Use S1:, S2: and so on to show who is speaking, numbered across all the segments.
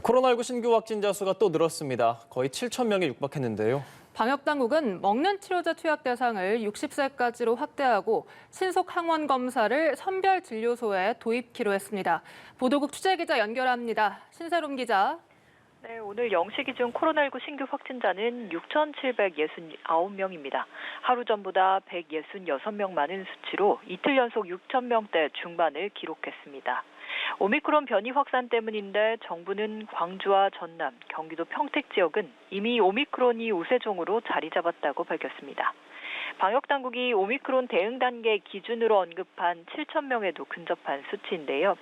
S1: 코로나19 신규 확진자 수가 또 늘었습니다. 거의 7천 명에 육박했는데요.
S2: 방역 당국은 먹는 치료제 투약 대상을 60세까지로 확대하고 신속 항원 검사를 선별 진료소에 도입키로 했습니다. 보도국 취재 기자 연결합니다. 신세롬 기자.
S3: 네, 오늘 0시 기준 코로나19 신규 확진자는 6,769명입니다. 하루 전보다 166명 많은 수치로 이틀 연속 6,000명대 중반을 기록했습니다. 오미크론 변이 확산 때문인데 정부는 광주와 전남, 경기도 평택 지역은 이미 오미크론이 우세종으로 자리 잡았다고 밝혔습니다. 방역 당국이 오미크론 대응 단계 기준으로 언급한 7천 명에도 근접한 수치인데요.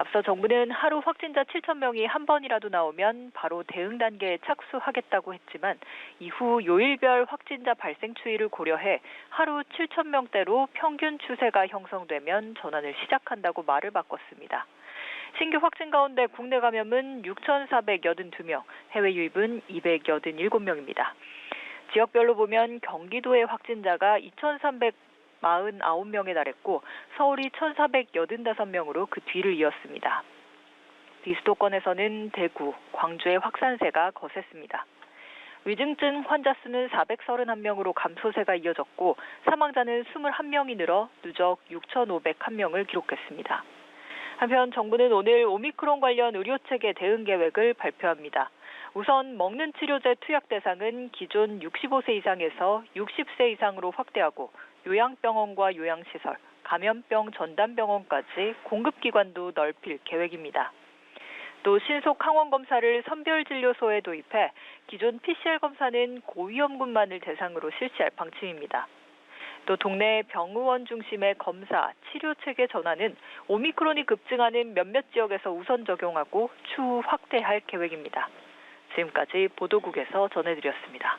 S3: 앞서 정부는 하루 확진자 7천 명이 한 번이라도 나오면 바로 대응 단계에 착수하겠다고 했지만 이후 요일별 확진자 발생 추이를 고려해 하루 7천 명대로 평균 추세가 형성되면 전환을 시작한다고 말을 바꿨습니다. 신규 확진 가운데 국내 감염은 6,482명, 해외 유입은 287명입니다. 지역별로 보면 경기도의 확진자가 2,349명에 달했고 서울이 1,485명으로 그 뒤를 이었습니다. 비수도권에서는 대구, 광주의 확산세가 거셌습니다. 위중증 환자 수는 431명으로 감소세가 이어졌고 사망자는 21명이 늘어 누적 6,501명을 기록했습니다. 한편 정부는 오늘 오미크론 관련 의료 체계 대응 계획을 발표합니다. 우선 먹는 치료제 투약 대상은 기존 65세 이상에서 60세 이상으로 확대하고 요양병원과 요양시설, 감염병 전담병원까지 공급기관도 넓힐 계획입니다. 또 신속 항원 검사를 선별 진료소에 도입해 기존 PCR 검사는 고위험군만을 대상으로 실시할 방침입니다. 또 동네 병의원 중심의 검사, 치료 체계 전환은 오미크론이 급증하는 몇몇 지역에서 우선 적용하고 추후 확대할 계획입니다. 지금까지 보도국에서 전해드렸습니다.